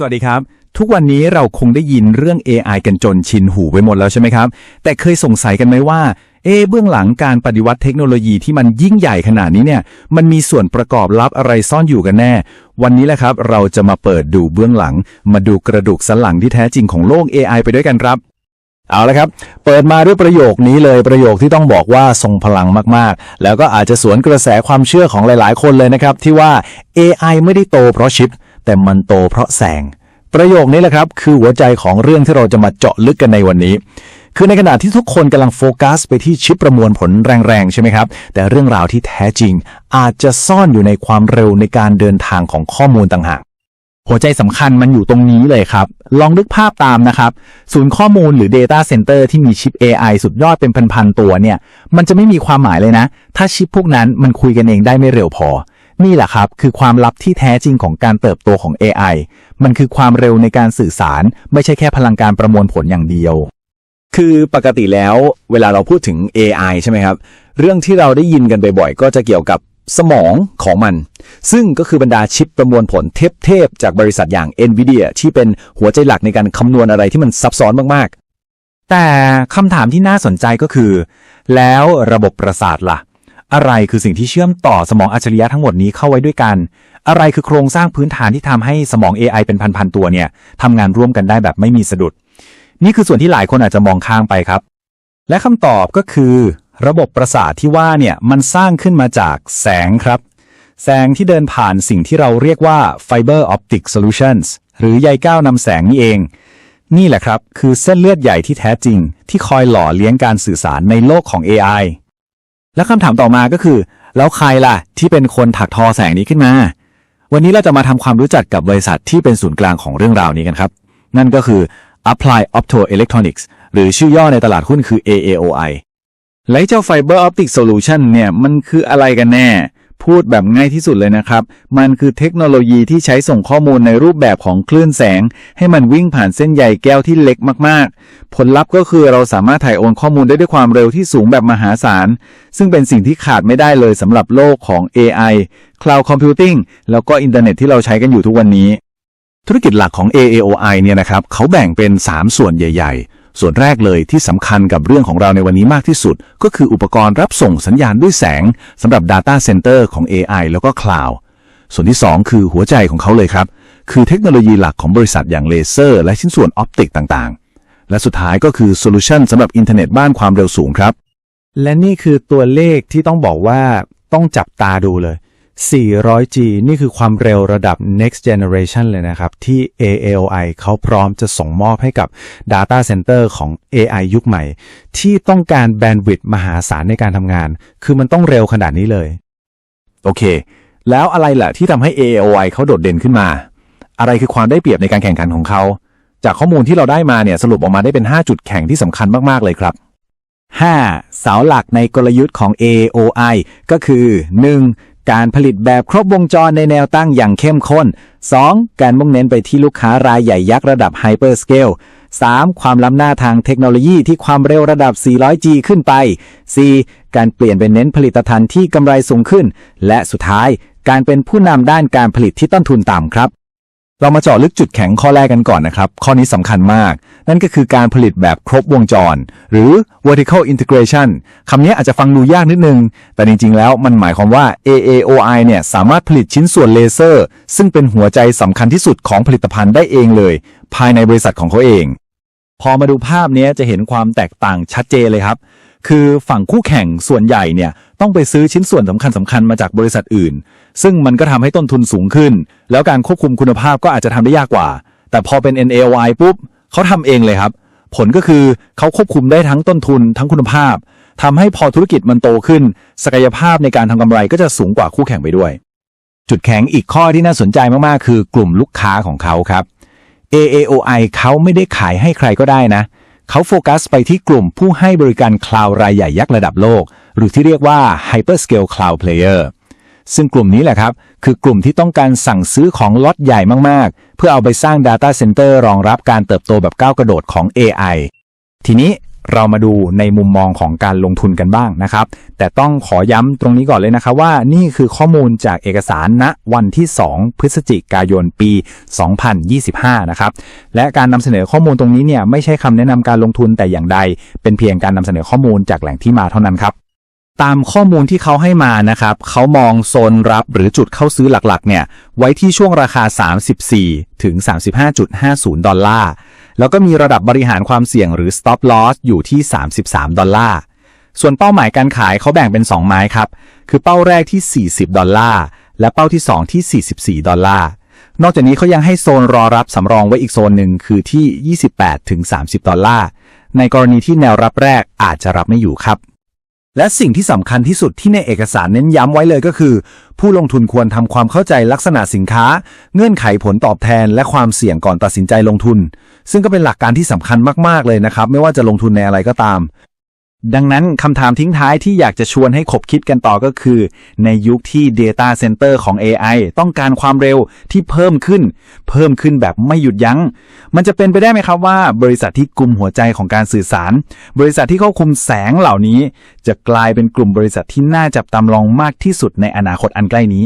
สวัสดีครับ ทุกวันนี้เราคงได้ยินเรื่อง AI กันจนชินหูไปหมดแล้วใช่ไหมครับ แต่เคยสงสัยกันไหมว่า เอเบื้องหลังการปฏิวัติเทคโนโลยีที่มันยิ่งใหญ่ขนาดนี้เนี่ย มันมีส่วนประกอบลับอะไรซ่อนอยู่กันแน่ วันนี้แหละครับ เราจะมาเปิดดูเบื้องหลัง มาดูกระดูกสันหลังที่แท้จริงของโลก AI ไปด้วยกันครับเอาละครับ เปิดมาด้วยประโยคนี้เลยประโยคที่ต้องบอกว่าทรงพลังมากๆ แล้วก็อาจจะสวนกระแสความเชื่อของหลายๆ คนเลยนะครับ ที่ว่า AI ไม่ได้โตเพราะชิป แต่มันโตเพราะแสง ประโยคนี้แหละครับ คือหัวใจของเรื่องที่เราจะมาเจาะลึกกันในวันนี้ คือในขณะที่ทุกคนกำลังโฟกัส ไปที่ชิปประมวลผลแรงๆ ใช่ไหมครับ แต่เรื่องราวที่แท้จริง อาจจะซ่อนอยู่ในความเร็วในการเดินทางของข้อมูลต่างหากหัวใจสำคัญมันอยู่ตรงนี้เลยครับ ลองนึกภาพตามนะครับ ศูนย์ข้อมูลหรือ Data Center ที่มีชิป AI สุดยอดเป็นพันๆตัวเนี่ย มันจะไม่มีความหมายเลยนะ ถ้าชิปพวกนั้นมันคุยกันเองได้ไม่เร็วพอ นี่แหละครับ คือความลับที่แท้จริงของการเติบโตของ AI มันคือความเร็วในการสื่อสาร ไม่ใช่แค่พลังการประมวลผลอย่างเดียว คือปกติแล้ว เวลาเราพูดถึง AI ใช่ไหมครับ เรื่องที่เราได้ยินกันบ่อยๆ ก็จะเกี่ยวกับสมองของมัน ซึ่งก็คือบรรดาชิปประมวลผลเทพๆจากบริษัทอย่าง NVIDIA ที่เป็นหัวใจหลักในการคำนวณอะไรที่มันซับซ้อนมากๆ แต่คำถามที่น่าสนใจก็คือ แล้วระบบประสาทล่ะ อะไรคือสิ่งที่เชื่อมต่อสมองอัจฉริยะทั้งหมดนี้เข้าไว้ด้วยกัน อะไรคือโครงสร้างพื้นฐานที่ทำให้สมอง AI เป็นพันๆตัวเนี่ยทำงานร่วมกันได้แบบไม่มีสะดุด นี่คือส่วนที่หลายคนอาจจะมองข้ามไปครับ และคำตอบก็คือ ระบบประสาทที่ว่าเนี่ยมันสร้างขึ้นมาจากแสงครับ แสงที่เดินผ่านสิ่งที่เราเรียกว่า Fiber Optic Solutions หรือใยก้าวนำแสงนี่เอง นี่แหละครับ คือเส้นเลือดใหญ่ที่แท้จริง ที่คอยหล่อเลี้ยงการสื่อสารในโลกของ AI และคำถามต่อมาก็คือ แล้วใครล่ะ ที่เป็นคนถักทอแสงนี้ขึ้นมา วันนี้เราจะมาทำความรู้จักกับบริษัทที่เป็นศูนย์กลางของเรื่องราวนี้กันครับ นั่นก็คือ Apply Optoelectronics หรือชื่อย่อในตลาดหุ้นคือ AAOI และเจ้า Fiber Optic Solution เนี่ยมันคืออะไรกันแน่ พูดแบบง่ายที่สุดเลยนะครับ มันคือเทคโนโลยีที่ใช้ส่งข้อมูลในรูปแบบของคลื่นแสง ให้มันวิ่งผ่านเส้นใยแก้วที่เล็กมากๆ ผลลัพธ์ก็คือเราสามารถถ่ายโอนข้อมูลได้ด้วยความเร็วที่สูงแบบมหาศาล ซึ่งเป็นสิ่งที่ขาดไม่ได้เลยสำหรับโลกของ AI Cloud Computing แล้วก็อินเทอร์เน็ตที่เราใช้กันอยู่ทุกวันนี้ ธุรกิจหลักของ AAOI เนี่ยนะครับเขาแบ่งเป็น 3 ส่วนใหญ่ ๆ ส่วนแรกเลยที่สำคัญกับเรื่องของเราในวันนี้มากที่สุด ก็คืออุปกรณ์รับส่งสัญญาณด้วยแสงสำหรับ Data Center ของ AI แล้วก็ Cloud ส่วนที่ 2 คือหัวใจของเขาเลยครับ คือเทคโนโลยีหลักของบริษัทอย่างเลเซอร์ และชิ้นส่วนออปติกต่างๆ และสุดท้ายก็คือโซลูชันสำหรับอินเทอร์เน็ตบ้านความเร็วสูงครับ และนี่คือตัวเลขที่ต้องบอกว่าต้องจับตาดูเลย 400G นี่คือความเร็วระดับ next generation เลยนะครับ ที่ AAOI เขาพร้อมจะส่งมอบให้กับ Data Center ของ AI ยุคใหม่ ที่ต้องการแบนด์วิดต์มหาศาลในการทำงาน คือมันต้องเร็วขนาดนี้เลย โอเค แล้วอะไรล่ะที่ทำให้ AAOI เขาโดดเด่นขึ้นมา อะไรคือความได้เปรียบในการแข่งขันของเขา จากข้อมูลที่เราได้มาเนี่ยสรุปออกมาได้เป็น 5 จุดแข่งที่สำคัญมากๆเลยครับ 5. เสาหลักในกลยุทธ์ของ AOI ก็คือ 1. การผลิตแบบครบวงจรในแนวตั้งอย่างเข้มข้น 2. การมุ่งเน้นไปที่ลูกค้ารายใหญ่ยักษ์ระดับไฮเปอร์สเกล 3. ความล้ำหน้าทางเทคโนโลยีที่ความเร็วระดับ 400G ขึ้นไป 4. การเปลี่ยนเป็นเน้นผลิตภัณฑ์ที่กำไรสูงขึ้น และสุดท้าย การเป็นผู้นำด้านการผลิตที่ต้นทุนต่ำครับ เรามาเจาะลึกจุดแข็งข้อแรกกันก่อนนะครับ ข้อนี้สำคัญมาก นั่นก็คือการผลิตแบบครบวงจร หรือ vertical integration คำนี้อาจจะฟังดูยากนิดนึง แต่จริงๆ แล้วมันหมายความว่า AAOI เนี่ยสามารถผลิตชิ้นส่วนเลเซอร์ ซึ่งเป็นหัวใจสำคัญที่สุดของผลิตภัณฑ์ได้เองเลย ภายในบริษัทของเขาเอง พอมาดูภาพนี้จะเห็นความแตกต่างชัดเจนเลยครับ คือฝั่งคู่แข่งส่วนใหญ่เนี่ยต้องไปซื้อชิ้นส่วนสำคัญสำคัญๆมาจากบริษัทอื่น ซึ่งมันก็ทำให้ต้นทุนสูงขึ้น แล้วการควบคุมคุณภาพก็อาจจะทำได้ยากกว่า แต่พอเป็น NAOI ปุ๊บเขาทำเองเลยครับ ผลก็คือเขาควบคุมได้ทั้งต้นทุนทั้งคุณภาพทำให้พอธุรกิจมันโตขึ้น ศักยภาพในการทำกำไรก็จะสูงกว่าคู่แข่งไปด้วย จุดแข็งอีกข้อที่น่าสนใจมากๆ คือกลุ่มลูกค้าของเขาครับ AAOI เขาไม่ได้ขายให้ใครก็ได้นะเขาโฟกัสไปที่กลุ่มผู้ให้บริการคลาวด์รายใหญ่ยักษ์ระดับโลก หรือที่เรียกว่า Hyperscale Cloud Player ซึ่งกลุ่มนี้แหละครับ คือกลุ่มที่ต้องการสั่งซื้อของล็อตใหญ่มาก ๆ เพื่อเอาไปสร้าง Data Center รองรับการเติบโตแบบก้าวกระโดดของ AI ทีนี้ เรามาดูในมุมมองของการลงทุนกันบ้างนะครับ แต่ต้องขอย้ำตรงนี้ก่อนเลยนะครับว่านี่คือข้อมูลจากเอกสารณวันที่ 2 พฤศจิกายนปี 2025 นะครับ และการนำเสนอข้อมูลตรงนี้เนี่ยไม่ใช่คำแนะนำการลงทุนแต่อย่างใด เป็นเพียงการนำเสนอข้อมูลจากแหล่งที่มาเท่านั้นครับตามข้อมูลที่เขาให้มานะครับ เขามองโซนรับหรือจุดเข้าซื้อหลักๆ เนี่ย ไว้ที่ช่วงราคา 34 ถึง 35.50 ดอลลาร์ แล้วก็มีระดับบริหารความเสี่ยงหรือ stop loss อยู่ที่ 33 ดอลลาร์ ส่วนเป้าหมายการขายเขาแบ่งเป็น 2 ไม้ครับ คือเป้าแรกที่ 40 ดอลลาร์ และเป้าที่ 2 ที่ 44 ดอลลาร์ นอกจากนี้เขายังให้โซนรอรับสำรองไว้อีกโซนหนึ่งคือที่ 28 ถึง 30 ดอลลาร์ ในกรณีที่แนวรับแรกอาจจะรับไม่อยู่ครับ และสิ่งที่สำคัญที่สุดที่ในเอกสารเน้นย้ำไว้เลยก็คือ ผู้ลงทุนควรทำความเข้าใจลักษณะสินค้า เงื่อนไขผลตอบแทน และความเสี่ยงก่อนตัดสินใจลงทุน ซึ่งก็เป็นหลักการที่สำคัญมากๆเลยนะครับ ไม่ว่าจะลงทุนในอะไรก็ตาม ดังนั้นคำถามทิ้งท้ายที่อยากจะชวนให้ขบคิดกันต่อก็คือ ในยุคที่ Data Center ของ AI ต้องการความเร็วที่เพิ่มขึ้น เพิ่มขึ้นแบบไม่หยุดยัง้ง มันจะเป็นไปได้ไหมครับว่า บริษัทที่กลุ่มหัวใจของการสื่อสาร บริษัทที่ควบคุมแสงเหล่านี้ จะกลายเป็นกลุ่มบริษัทที่น่าจับตามองมากที่สุดในอนาคตอันใกล้นี้